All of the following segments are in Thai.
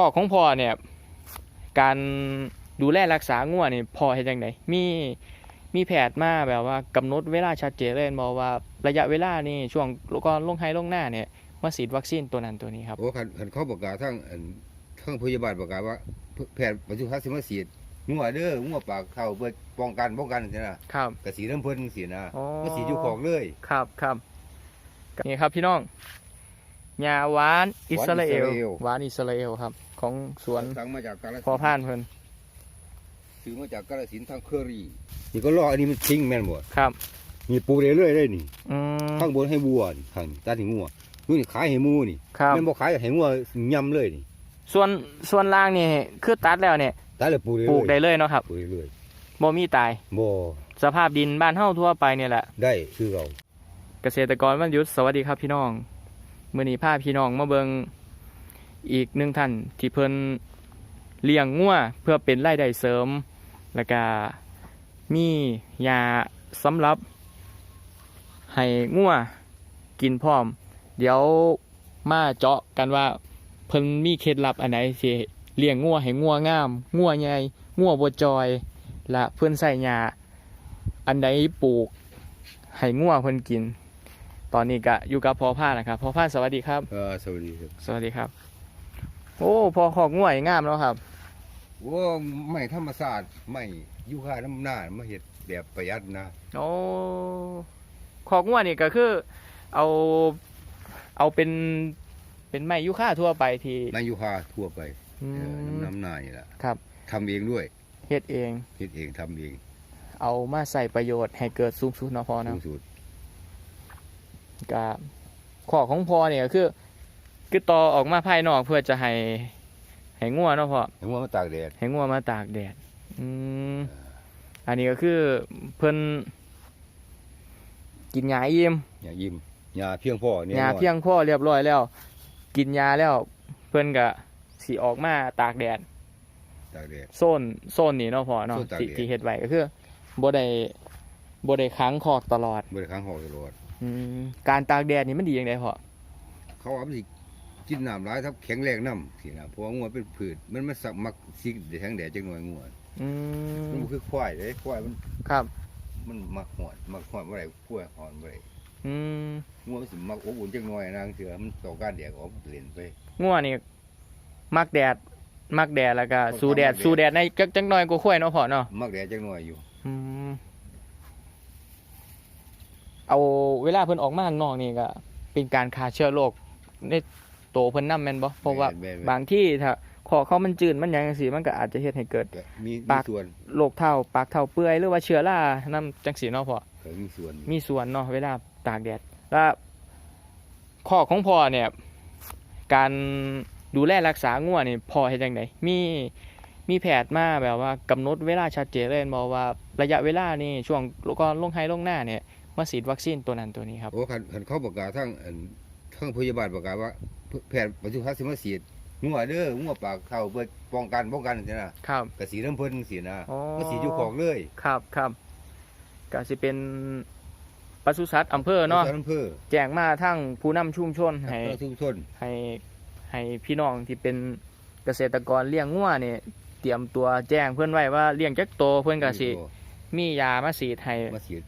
ข้อของพ่อเนี่ยการดูแลรักษางัวนี่พ่อเฮ็ดจังไดมีมีแพทย์มาแบบว่ากำหนดเวลาชัดเจนเลยบอกว่าระยะเวลานี่ช่วงก่อนลงไห้ลงหน้าเนี่ยมาฉีดวัคซีนตัวนั้นตัวนี้ครับโอ้คันคันเขาประกาศทั้งอันทั้งพยาบาลประกาศว่าแพทย์ปัจจุบันสิมาฉีดงัวเด้องัวปากเข้าเพื่อป้องกันป้องกันจังซี่นะครับกะสีน้ำเพิ่นจังซี่นะอ๋อมาสีอยู่ของเลยครับครับนี่ครับพี่น้องยาหวานอิสราเอลหวานอิสราเอลครับ ของสวนสั่งมาจากกาฬสินธุ์พอพานเพิ่นซื้อมาจากกาฬสินธุ์ทางเคอรี่นี่ก็รออันนี้มันทิ้งแม่นบ่ครับมีปูเรื่อยๆเลยนี่อืมข้างบนให้วัวนี่ข้างตาถึงงัวนู่นนี่ขายให้หมูนี่ครับ แม่นบ่ขายให้งัวยำเลยนี่ส่วนส่วนล่างนี่คือตัดแล้วเนี่ยตายแล้วปูเรื่อยๆปลูกได้เลยเนาะครับปลูกเรื่อยบ่มีตาย ๆบ่สภาพดินบ้านเฮาทั่วไปเนี่ยแหละ ได้คือเรา เกษตรกรวันหยุทธสวัสดีครับพี่น้อง มื้อนี้พาพี่น้องมาเบิง อีกหนึ่งท่านที่เพิ่นเลี้ยงงัวเพื่อเป็นรายได้เสริม แล้วก็มียาสำหรับ ให้งัวกินพร้อม เดี๋ยวมาเจาะกันว่าเพิ่นมีเคล็ดลับอันไหนที่เลี้ยงงัวให้งัวงามงัวใหญ่งัวบ่จอย และเพิ่นใส่ยาอันใดปลูกให้งัวเพิ่นกิน ตอนนี้ก็อยู่กับพ่อพานะครับพ่อพาสวัสดีครับ เออสวัสดีครับ สวัสดีครับ โอ้พอขอกงัวงามแล้วครับโอ้ไม่ธรรมศาสตร์ไม่อยู่ค่าน้ำหน้ามาเฮ็ดแบบประหยัดนะโอ้ขอกงัวนี่ก็คือ เอาเอาเป็นเป็นไม้ยูคาทั่วไปที่นายอยู่ค่าทั่วไปอืเออมน้ำน้ำหน้านี่แหละครับทำเองด้วยเฮ็ดเองเฮ็ดเองทำเอง เอามาใส่ประโยชน์ให้เกิดสูงสุดเนาะพอสูเนาะงสุดก็ขอของพอเนี่ยก็คือ คือต่อออกมาภายนอกเพื่อจะให้ให้งัวเนาะพอเห็นว่ามันตากแดดให้งัวมาตากแดด อืมอันนี้ก็คือเพิ่นกินยาอิ่มอย่ายิ้มอย่าเพียงพอเนี่ยยาเพียงพอเรียบร้อยแล้ว กินยาแล้วเพิ่นก็สิออกมาตากแดด ตากแดด โซนโซนนี้เนาะพอเนาะโซนตากแดที่ดที่เฮ็ดไว้ก็คือบ่ได้บ่ได้ค้างคอกตลอด บริค้างหอกตลอด อืมการตากแดดนี่มันดีจังไดพอเขาว่ามันสิ กินน้ำหลายทับแข็งแรงน้ำสินะเพราะว่างัวเป็นพืชมันมันสักมักสิแข็งแดดจังหน่อยงัวอืมันมบ่คือควายเด้ควายมันครับ มันมักหอนมักหอนบ่ได้ควายหอนบ่ได้อืมงัวมันสิมักอบอุ่นจังหน่อยนางเถื่อมันต่อการแดดออกเล่นไปงัวนี่มักแดด มักแดดแล้วก็ค่อนข้างสู้แดดมักแดดสู้แดดในจักจักหน่อยกว่าข้อยเนาะพอเนาะมักแดดจังหน่อยอยู่อืมเอาเวลาเพิ่นออกมาข้างนอกนี่ก็เป็นการฆ่าเชื้อโรคในโตวเพิ่นนำแม่นบ่เพราะว่าแม่นๆบางที่ถ้าคอเขามันจืดมันหยังจังซี่มันก็อาจจะเฮ็ดให้เกิด ก็มีปามีกส่วนโรคเท้าปากเท้าเปื่อยหรือว่าเชื้อรานำจังซี่เนาะพ่อเออมีส่วนมีส่วนเนาะเวลาตากแดดแล้วข้อของพ่อเนี่ย การดูแลรักษางัวนี่พ่อเฮ็ดจังไดมีมีแพทย์มาแบบว่ากำหนดเวลาชัดเจนเลยบอกว่าระยะเวลานี่ช่วงก่อนลงไห้ลงหน้าเนี่ยมาฉีดวัคซีนตัวนั้นตัวนี้ครับ โอ้คันคันเขาประกาศทั้งอันทั้งพยาบาลประกาศว่า แพทย์ปัจจุบันสิมาฉีดงัวเด้องัวปากเข้าเพื่อป้องกันป้องกันจังซี่นะครับกะสีน้ำเพิ่นจังซี่นะอ๋อมาฉีดอยู่ของเลยครับครับก็สิเป็นปศุสัตว์อำเภอเนาะอำเภอแจ้งมาทั้งผู้นำชุมชนให้ให้ ทุกชนให้ให้พี่น้องที่เป็นเกษตรกรเลี้ยงงัวเนี่ยเตรียมตัวแจ้งเพื่อนไว้ว่าเลี้ยงจักโตเพื่อนก็สิมียามาฉีดให้มาฉีด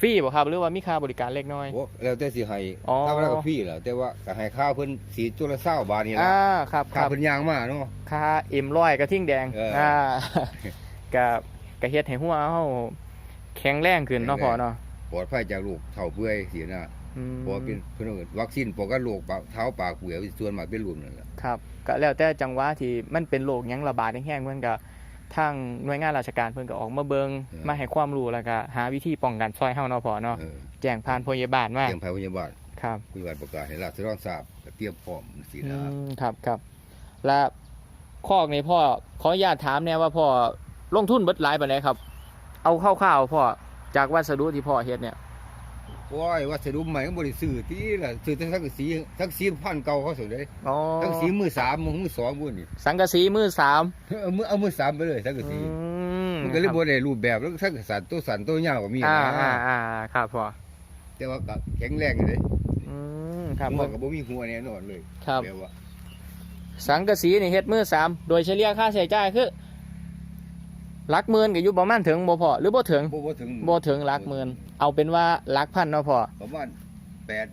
ฟรีบ่ครับหรือว่ามีค่าบริการเล็กน้อย โอ้แล้วแต่สิให้อ๋อ ถ้าว่าก็ฟรีแหล้วแต่ว่าก็ให้ค่าเพิ่นสีจุละ20บาทนี่ล่ะอ่าครับคค่ารับเพิ่นย่างมาเนาะ ค่าเอ็มร้อยกระทิ่งแดงเอออ่อ่าก็ก็เฮ็ดให้หัวเฮาแข็งแรงขึ้นเนาะแข็งแรงพ่อเนาะปลอดภัยจากโรคเฒ่าเปื่อยสินะอืมเพราะว่าเป็นเพิ่นเอาวัคซีนป้องกันโรคปากเท้าปากเปื่อยส่วนมากเป็นรวมนั่นแหละครับก็แล้วแต่จังหวะที่มันเป็นโรคหยังระบาดแห้งๆเพิ่นก็ ทางหน่วยงานราชการเพิ่นก็ออกมาเบิงมาให้ความรู้แล้วก็หาวิธีป้องกันช่วยเฮาเนาะพ่อเนาะเออแจ้งผ่านพยาบาลมาเตรียมพยาบาลครับพยาบาลประกาศให้ราษฎรทราบก็เตรียมพร้อมสิอืนะมครับครับและคอกนี้พ่อขออนุญาตถามแน่ว่าพ่อลงทุนเบิดหลายปานใดครับ เอาคร่าวๆพ่อจากวัสดุที่พ่อเฮ็ดเนี่ย โอ้ยวัสดุใหม่ก็บ่ได้ซื้อที่ล่ะซื้อแต่ทั้งสีทั้งสีพันเก่าเขาสุดเลยอ๋อทั้งสีมือสามมือสองมื้อนี่สังกะสีมือสามเอามือเอามือสามไปเลยทั้งอืสีมมันก็เลยครับบ่ได้รูปแบบแล้วทั้งสันตัวสันตัวยาวก็มีอ่านะอ่าอ่าครับพ่อแต่ว่าก็แข็งแรงอยู่เด้อืมครับหัวก็บ่มีหัวแน่นอนเลยครับแบบว่าสังกะสีนี่เฮ็ดมือสามโดยเฉลี่ยค่าใช้จ่ายคือ หลักหมื่นก็อยู่ประมาณถึงบ่พอหรือบ่ถึงบ่บ่ถึงบ่ถึงหลักหมื่นเอาเป็นว่าหลักพันเนาะพอประมาณแปด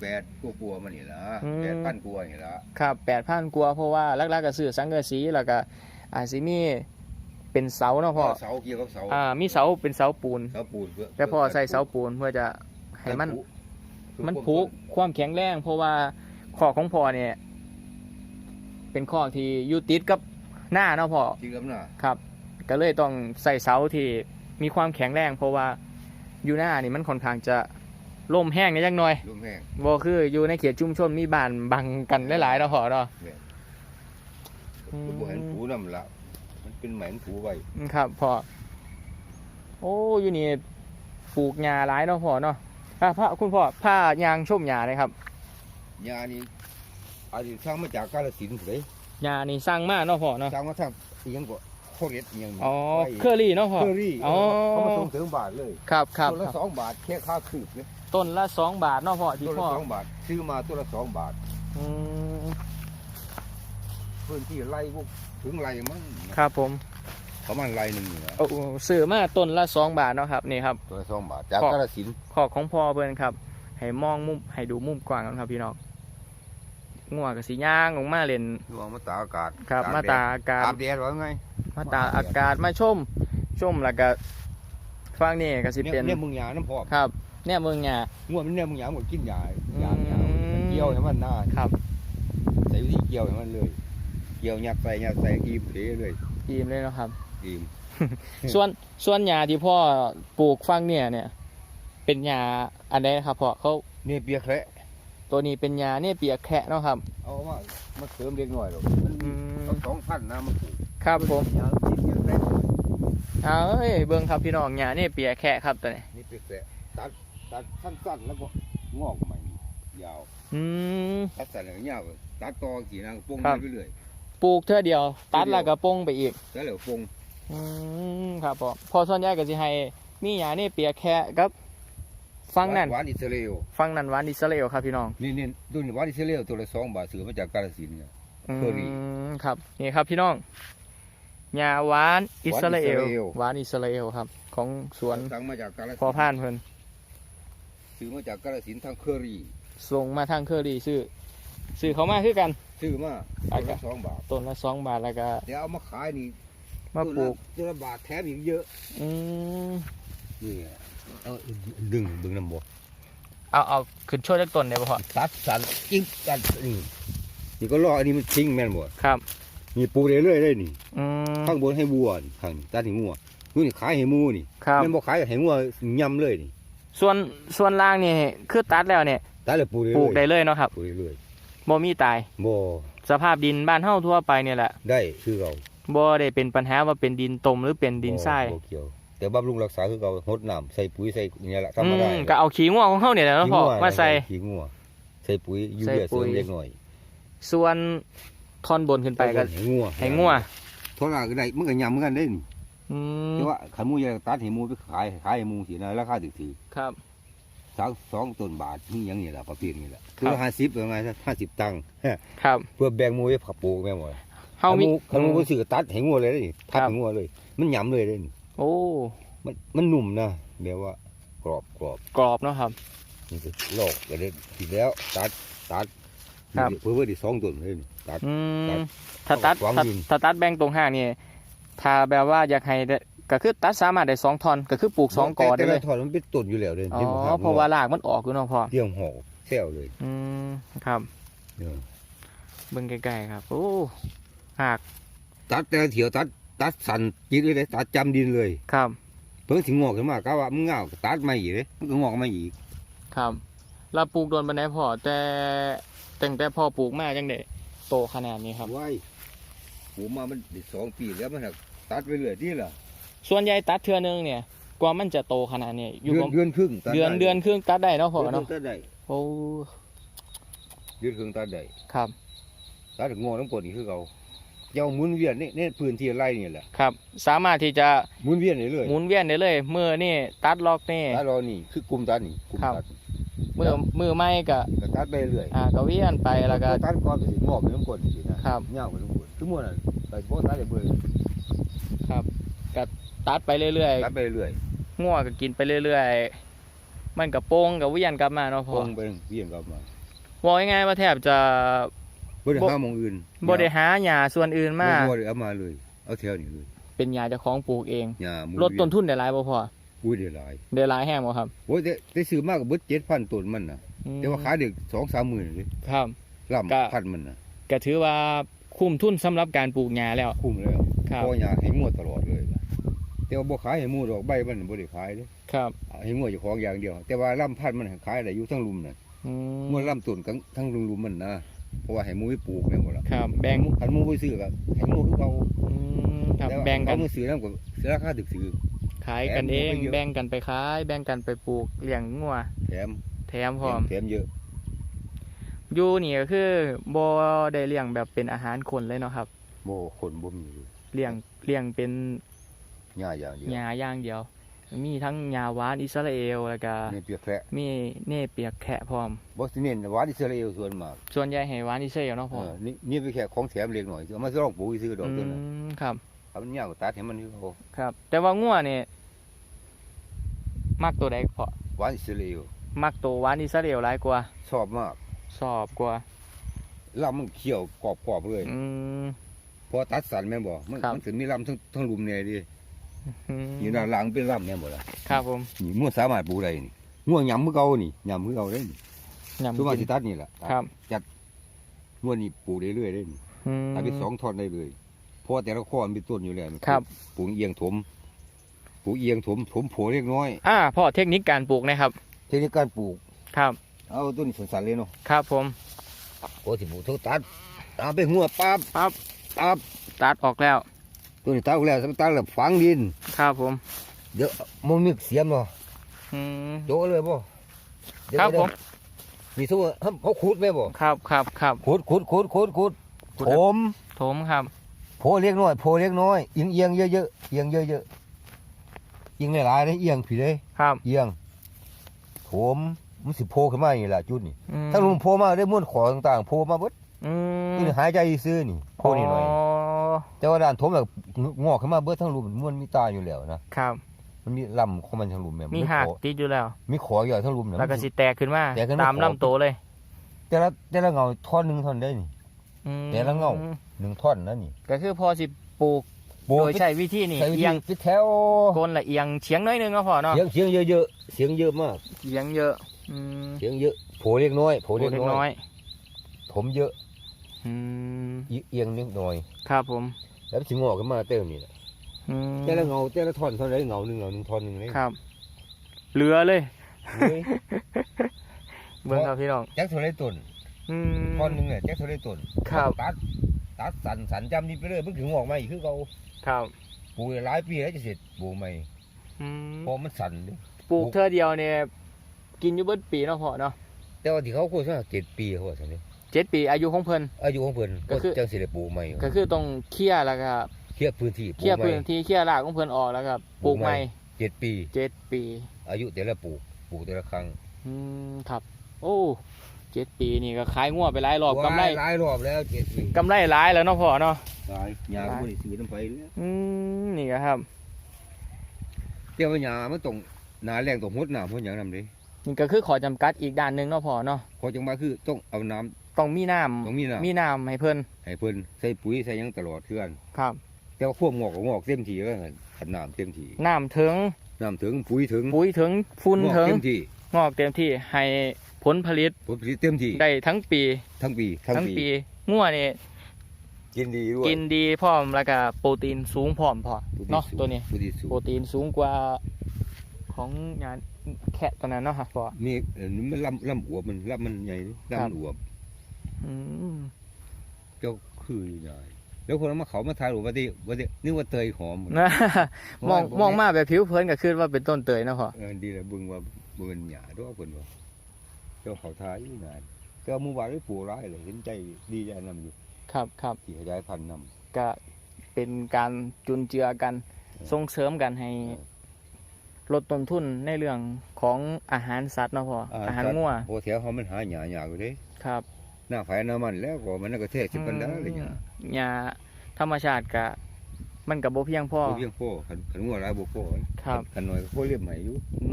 แปดกลัวๆมันนี่ล่ะอืมแปดพันกว่านี่ล่ะครับแปดพันกว่าเพราะว่าหลักๆก็ซื้อสังกะสีแล้วก็อาจสิมีเป็นเสาเนาะพ่อเสาเกี่ยวกับเสาอ่ามีเสาเป็นเสาปูนเสาปูนเพื่อแต่พ่อใส่เสาปูนเพื่อจะให้มัน มันผูกความแข็งแรง เพราะว่าข้อของพ่อเนี่ย เป็นข้อที่อยู่ติดกับหน้าเนาะพ่อจริงกับน่ะครับ ก็เลยต้องใส่เสาที่มีความแข็งแรง เพราะว่าอยู่หน้านี่มันค่อนข้างจะล่มแห้งนิดจังหน่อยลมแห้งบ่คืออยู่ในเขตชุมชนมีบ้านบังกันหลายๆเนาะพ่อเนาะอืมบ่เห็นผูนำละมันเป็นแหมนผูไว้อืมครับพ่อโอ้อยู่นี่ปลูกหญ้าหลายเนาะพ่อเนาะอะพระคุณพ่อผ้ายางชมหญ้าเลยครับยานี่อาจสิสร้างมาจากกาฬสินธุ์พุ่นเด้หญ้านี่สร้างมาเนาะพ่อเนาะ สร้างมาทางอีหยังก็ โคเรตอีหยังนี่อ๋อไว้เคอรี่เนาะพ่อเคอรี่อ๋อเขามาส่งถึงบาทเลยครับครับตัวคละรับสองบาทแค่ค่าคืบเนี่ยต้นละสองบาทเนาะพ่อที่ตัวพ่ละอสองบาท ซื้อมาตัวละสองบาทอืมพื้นที่ไร่พวกถึงไร่มั้งครับผมประมาณไร่หนึ่งนี่นะโอ้ซื้อมาต้นละสองบาทเนาะครับนี่ครับตัวละสองบาทจากขอกาฬสินธุ์ขอบของพ่อเพิ่นครับ ให้มองมุมให้ดูมุมกว้างกันครับพี่น้องงัวกับสีย่างออกมาเล่นดูเอามาตากอากาศครับกลงมาแดดตากอากาศอาบแดดว่าไง มาตากอากาศมาชม ชมแล้วก็ฟังนี่ก็สิเนี่ยเป็นเนี่ยมึงหยาน้ำพอกครับ เนี่ยเมืองหญ้าง่วงมันเนี่ยมึงหยาหมดกินหยาหยาอืมหยาเกี่ยวให้มันหน้าครับใส่วิธีเกี่ยวให้มันเลย เกี่ยวยัดใส่ยัดใส่อีบเทเลยอิ่มเลยเนาะครับอีมส่วนส่วนหญ้าที่พ่อปลูกฟังเนี่ยเนี่ย เป็นหญ้าอันใดครับพ่อเขาเนี่ยเปียกแคระตัวนี้เป็นหญ้าเนี่ยเปียกแคะเนาะครับ เอามามาเสริมเล็กหน่อยหรอกมันอืมเอาสองพันนะมันปลูก ครับผมหยาเปียกแคระเอาเอ้ยเบิ่งครับพี่น้องหญ้าเนี่ยเปียกแคะครับตัวนี้นี่เปียกแคระตัดตัดสั้นๆแล้วก็งอกใหม่ยาวอืมตัดสั้นแล้วยาวตัดต่อกี่นางปงครับไปเรื่อยปลูกเท่าเดียว ตัดแล้วก็ปงไปอีกแล้วเหลือปงอืมครับพ่อพอส่วนใหญ่ก็สิให้มีหญ้าเนี่ยเปียกแคะครับฟังนั่นหวานอิสราเอลฟังนั่นหวานอิสราเอลครับพี่น้องนี่นี่ดูนี่หวานอิสราเอลตัวละสองบาทซื้อมาจากกาฬสินธุ์เนี่ยอืเคอรี่มครับนี่ครับพี่น้อง หญ้าหวานอิสราเอลหวานอิสราเอล หวานอิสราเอลครับ ของสวนสั่งมาจากกาฬสินธุ์พอผ่านเพิ่นซื้อมาจากกาฬสินธุ์ทางเคอรี่ส่งมาทางเคอรี่ซื้อซื้อเขามาคือกัน ซื้อมาอะตัวละสองบาทต้นละสองบาทแล้วก็เดี๋ยวเอามาขายนี่มาปลูกตัวละบาทแถมอีกเยอะ อืมนี่เอาดึงดึงน้ำบกเอาเอาขึ้นช่วยจักต้นได้บ่พ่อตัดสันจิ้งตัดนี่นี่ก็รออันนี้มันทิ้งแม่นบ่ครับ นี่ปลูกเรื่อยๆเลยนี่อืม ข้างบนให้วัวนี่ข้างนี้ตัดให้งัวนู่นนี่ขายให้หมูนี่ครับ แม่นบ่ขายให้งัวยำเลยนี่ส่วนส่วนล่างนี่คือตัดแล้วเนี่ยตัดแล้วปลูกเรื่อยปลูกได้เลยเนาะครับปลูกเรื่อยบ่มีตาย ๆบ่สภาพดินบ้านเฮาทั่วไปเนี่ยแหละได้คือเราบ่ได้เป็นปัญหาว่าเป็นดินตมหรือเป็นดินทรายบ่เกี่ยว แต่บำรุงรักษาคือเราหดน้ำใส่ปุ๋ยใส่อย่างเงี้ยแหละทำอืมาได้มก็เอาขี้งัวของเฮาเนี่ยแหละเนาะพ่อขี้งัวมาใส่ ขี้งัวใส่ปุ๋ยยูใส่เรียปุ๋เสริย มเล็กหน่อย ส่วน ท่อนบนขึ้นไปก็ให้งัวให้งัวเท่าไหร่ก็ได้มันก็ยำเหมือนกันเด้นี่อืมแต่ว่าขันหมูจะตัดให้หมูไปขายขายให้หมูสินะราคาถือถือครับสองสองต้นบาทนี่อยังนี่แหละประเภทนี้แหละครับคือห้าสิบประมาณห้าสิบตังค์ครับเพื่อแบ่งหมูให้ผักปลูกแม่หมดเฮามีขันหมูไปซื้อตัดให้งัวเลยเด้นี่ทัดครับให้งัวเลย มันยำเลยเด้นี่โอ้มันมันนุ่มนะแบบว่ากรอบกรอบกรอบเนาะครับนี่คือลอกก็ได้ทีแล้วตัดตัด ครับ เพื่อเพื่อที่สองต้นเลยนี่ตัด อืครัมบถ้าตัดความถ้าดินถ้าตัดแบ่งตรงห้างนี่ถ้าแบบว่าอยากให้ได้ก็คือตัดสามารถได้สองท่อนก็คือปลูกสองกอได้เลยแต่ละถอนมันเป็นต้นอยู่แล้วเลยอ๋อห็นบ่คบเพราะว่ารากมันออกอยู่เนาะพ่อเดี่ยงหอกแซวเลยอืมครับเออเบิ่งใกล้ๆครับ โอ้หากตัดแต่ละเถียวตัดตัดสันจิตเลยเลยตัดจำดินเลย ครับเพิ่งถึงงอกขึ้นมาก็ว่ามึงเงาตัดมาอีกเลยมันก็งอกมาอีก ครับ เราปลูกโดนบันไดพ่อแต่ตั้งแต่พ่อปลูกมาจังได้โตขนาดนี้ครับ ไว้ผมมามันได้สองปีแล้วมันหักตัดไปเรื่อยที่ล่ะส่วนใหญ่ตัดเทื่อนึงเนี่ยกว่ามันจะโตขนาดนี้อยู่เดือปนระเดือนครึ่งตัเดือนไเดือนครึ่งตัดได้เนาะพ่อเดือนครึ่เนาะงตัดได้โอ้เดือนครึ่งตัดได้ครับตัดงอกน้ำกรดนี่คือเขาเจ้าหมุนเวียนนี่นี่พื้นที่ไร่นี่แหละครับ สามารถที่จะหมุนเวียนนี่เลยหมุนเวียนได้เลยเมื่อนี่ตัดล็อกนี่ตัดรอนี่คือกลุ่มตัดนี่กลุ่มครับ ตัด มือมือไม่ก็ก็ตัดไปเรื่อยอ่าก็เวียนไปแล้วก็ตัดก่อนก็สิงอกเป็นน้ำกรดสินะครับเงาเป็นน้ำกรดทุกมื้อน่ะไปโพสตัดได้เบิ่งครับก็ตัดไปเรื่อยตัดไปเรื่อยๆง่วก็กินไปเรื่อยๆ มันก็โป่งก็เวียนกลับมาเนาะพพ่องไปเวียนกลับมาบอกง่ายๆว่าแทบจะบ่ได้บ่หาหมองอื่นบ่ได้หาหญ้าส่วนอื่นมาบ่ได้เอามาเลย เอาแถวนี้เลยเป็นหญ้าเจ้าของปลูกเองหญ้าหมูลดต้นทุนได้หลายบ่พ่อ อุ้ยได้หลายได้หลายแห้งบ่ครับโอ้ยแต่ได้ซื้อมากกับเบิด7,000ต้นมันน่ะอืมแต่ว่าขายได้2-3หมื่นเลยครับ ลำก็ พันมันน่ะก็ถือว่าคุ้มทุนสำหรับการปลูกหญ้าแล้ว คุ้มแล้วครับพอหญ้าให้งัวตลอดเลยล่ะแต่ว่าบ่ขายให้หมูดอกใบมันบ่ได้ขายเด้ครับเอาให้งัวเจ้าของอย่างเดียว แต่ว่าลำพันธุ์มันขายได้อยู่ทั้งลุมน่ะอืมงัวลำต้นกันทั้งลุมๆมันนะเพราะว่าให้หมูไปปลูกแม่นบ่ล่ะครับ แบ่งคันหมูไปซื้อก็ให้หมูคือเก่าอืมครับต่ว่าแบ่งกันเอามาซื้อนำก็เสียราคาถึกซื้อ ขายกันเอง แถมหมูไปเยอะ แบ่งกันไปขาย แบ่งกันไปปลูกเลี้ยงงัวแถมแถมพร้อมแถมเยอะ อยู่นี่ก็คือบ่ได้เลี้ยงแบบเป็นอาหารคนเลยเนาะครับบ่คนบ่มีเลยเลี้ยงเลี้ยงเป็นหญ้าอย่างเดียวหญ้าอย่างเดียว มีทั้งหญ้าหวานอิสราเอลแล้วก็นี่เปียกแพะมีเน่เปียกแขะพร้อม บ่สิเน้นหวานอิสราเอลส่วนมากส่วนใหญ่ให้หวานอิสราเอลเนาะพ่อเออนี่นี่เป็นแค่ของแถมเล็กหน่อยเอามาลองปลูกซื้อดอกอืตัวนั้นมครับ ถ้ามันยาวก็ตัดให้มันคือเขาครับ แต่ว่างัวนี่มักตัวใดพอหวานอิสราเอลมักตัวหวานอิสราเอลหลายกว่าชอบมากชอบกว่าลำมันเขียวกรอบๆเลยอืมพอตัดสันแม่นบ่มันครับมันสิมีลำทั้งทั้งลุมเนี่ยดิอืมอยู่ด้านหลังเป็นลำแม่นบ่ล่ะครับผมนี่มั่วสามารถปลูกได้นี่มั่วหยำมือเก่านี่หยำมือเก่าได้นี่ยำทุกวันกิสินตัดนี่แหละครับจัดมั่วนี่ปลูกได้เรื่อยได้นี่อืมตัดเป็นสองท่อนได้เลย เพราะว่าแต่ละข้อมันเป็นต้นอยู่แล้วนี่ครับ ปลูกเอียงถมปลูกเอียงถมถมโผล่เล็กน้อย อ่าพ่อเทคนิคการปลูกนะครับ เทคนิคการปลูก ครับ เอาต้นสันๆเลยเนาะครับผมโอ้สิปลูกเท่าตัดตามไปหัวปั๊บปั๊บปั๊บตัดออกแล้วตัวนี้ตัดออกแล้วสำตัดแล้วฝังดิน ครับผม เดี๋ยวมันมีเสียมเนาะอืมโจเลยบ่เดี๋ยวครับเดี๋ยวผม มีสู้เขาขุดไหมบ่ครับครับครับขุดขุดขุดขุดขุดขุดถมถมครับ โพเล็กน้อยโพเล็กน้อยเอียงเอียงเยอะเยอะเอียงเยอะเยอะเอียงหลายๆเลยเอียงผีเลยครับเอียงโถมมันสิโพขึ้นมาอย่างนี้ล่ะจุดนี่อืมถ้าลุงโพมาได้ม้วนขอต่างๆโพมาเบิดอืมนี่หายใจซื้อนี่โพนี่หน่อย แต่ว่าด้านโถมแบบงอกขึ้นมาเบิดทั้งลุมม้วนมีตาอยู่แล้วนะครับ มันมีลำของมันทั้งลุมแม่นมีขหักอติดอยู่แล้ว มีขออยู่ทั้งลุมเนี่ย แล้วก็สิแตกขึ้นมา แตกขึ้นมา ตามขอลำโตเลยแต่ละแต่ละเงาท่อนหนึ่งท่อนได้นี่ อืมแต่ละเงา หนึ่งท่อนนะนี่ ก็คือพอสิปลูกโบโดยใช้วิธีนี่ใช้วิธีเอียงปิดแถวโกนละเอียงเฉียงน้อยหนึงก็พอเนาะเสียงเสียงเยอะๆเสียงเยอะมากเฉียงเยอะอืมเสียงเยอะโผเล็กน้อยโผโอ้เล็กเล็กน้น้ออยยถมเยอะอืมอีเอียงนิดหน่อย ครับผมแล้วสิงอกขึ้นมาเต็มนี่แหละอืมแต่ละเงาแต่ละท่อนเท่าไหรเงาหนึ่งเงาหนึ่งท่อนหนึ่งเลยครับ เหลือเลย เฮ้ยเบิ่งครับพี่น้องแจ็คเท่าไรต้นอืมท่อนหนึ่งเนี่ยแจ็คเท่าไรต้นครับ ตัด ตัดสันสันจำนี่ไปเลยมันถึงงอกมาอีกคือเขาครับปลูกหลายปีแล้วจะเสร็จปลูกใหม่อืมเพราะมันสันเด้ปลูกเท่อเดียวเนี่ยกินอยู่เบิดปีเนาะพอเนาะแต่ว่าที่เขาโฆษณาเจ็ดปีเขาว่าสันนี่เจ็ดปีอายุของเพิ่น อายุของเพิ่นก็คือ จังสิได้ปลูกใหม่ก็คือต้องเคลียร์แล้วก็เคลียร์พื้นที่ปเคลูลียกร์ใหม่ พื้นที่เคลียร์รากของเพิ่นออกแล้วก็ปลูกใหม่เจ็ดปี เจ็ดปีอายุแต่ละปลูกปลูกแต่ละครั้งอืมครับ โอ้ เจ็ดปีนี่ก็ขายงัวไปหลายรอบกำไรหลายรอบแล้วเจ็ดปีกำไรหลายแล้วเนาะพ่อเนาะหลายยาก็บ่ได้ซื้อน้ำไปเลยอืมนี่ก็ครับเดี๋ยวหญ้ามันต้องหนาแรงต้องหดน้ำเพราะหยังนำเด้นี่ก็คือขอจำกัดอีกด้านหนึ่งเนาะพ่อเนาะพอจังมาคือต้องเอาน้ำต้องมีน้ำต้องมีน้ำมีน้ำให้เพิ่นให้เพิ่นใส่ปุ๋ยใส่หยังตลอดเทื่อนครับ แต่ว่าควบงอกก็งอกเต็มที่แล้วขันน้ำเต็มที่น้ำถึงน้ำถึงปุ๋ยถึงปุ๋ยถึงฝุ่นงอกถึงเต็มที่งอกเต็มที่ให้ ผลผลิตผลผลิตเต็มที่ได้ทั้งปี ทั้งปีทั้งทั้งปีปีงัวนี่กินดีด้วยกินดีพร้อมแล้วก็โปรตีนสูงพร้อมพอเนาะตัวนี้โปรตีนสูงโปรตีนสูงกว่าของงานแค่ตอนนั้นเนาะครับพ่อมีเอ่อมันลำลำอวบมันลำมันใหญ่ดิครับลำอวบอืมเจ้าคือใหญ่แล้วคนเอามาเขามาทายหรือว่าที่ว่าที่นึกว่าเตยหอมนะมองมองมาแบบผิวเผินก็คือว่าเป็นต้นเตยเนาะพ่อเออดีเลยเบึงว่าเบิ่งหยาด้วยเพิ่นว่า เจ้าเขาทายอยู่นานแต่ว่าเมื่อวานได้ปลูกร้ายเลยเห็นใจดีใจนำอยู่ครับครับที่ขยายพันธุ์นำก็เป็นการจุนเจือกันออส่งเสริมกันให้ลดต้นทุนในเรื่องของอาหารสัตว์เนาะพ่ออาหารงัวโอ้แถวเฮามันหาหญ้าหญ้าอยู่เด้ครับหน้าไฟน้ำมันแล้วก็มันก็เทศสิปันดาอะไรเงี้ยหญ้าธรรมชาติกะมันกับโบเพียงพอบ่เพียงพอคันคันงัวหลายบ่พอครับคันน้อยก็พอเรียบใหม่อยู่อื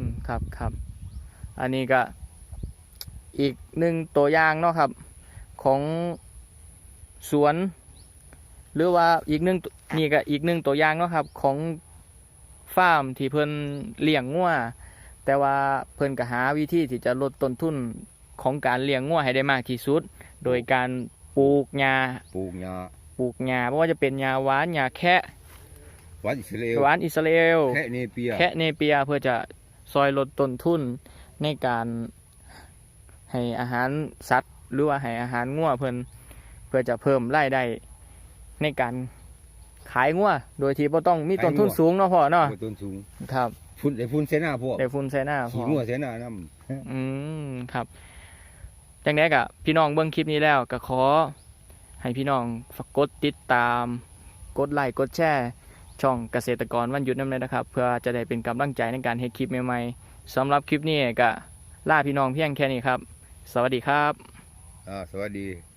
มครับครับ อันนี้ก็ อีกหนึ่งตัวอย่างเนาะครับ ของสวน หรือว่าอีกหนึ่งตัวนี่ก็อีกหนึ่งตัวอย่างเนาะครับ ของฟาร์มที่เพิ่นเลี้ยงงัวแต่ว่าเพิ่นก็หาวิธีที่จะลดต้นทุนของการเลี้ยงงัวให้ได้มากที่สุด โดยการปลูกหญ้าปลูกหญ้าปลูกหญ้าไม่ว่าจะเป็นหญ้าหวานหญ้าแคะหวานอิสราเอลหวานอิสราเอลแค่เนเปียแคะเนเปียเพื่อจะซอยลดต้นทุนในการ ให้อาหารสัตว์หรือว่าให้อาหารงัวเพิ่นเพื่อจะเพิ่มรายได้ในการขายงัวโดยที่บ่ต้องมีต้นทุนสูงเนาะพ่อเนาะบ่ต้นสูงครับฝุ่นไอ้ฝุ่นเสนาพวกได้ฝุ่นใส่หน้าพ่ขี้องัวเสนานำอืมครับจังไดกะพี่น้องเบิ่งคลิปนี้แล้วก็ขอ ให้พี่น้องฝากกดติดตามกดไลค์กดแชร์ช่องเกษตรกรวันหยุดน้ำเลยนะครับ เพื่อจะได้เป็นกำลังใจในการเฮ็ดคลิปใหม่ๆสำหรับคลิปนี้ก็ล่าพี่น้องเพียงแค่นี้ครับ สวัสดีครับ อ่าสวัสดี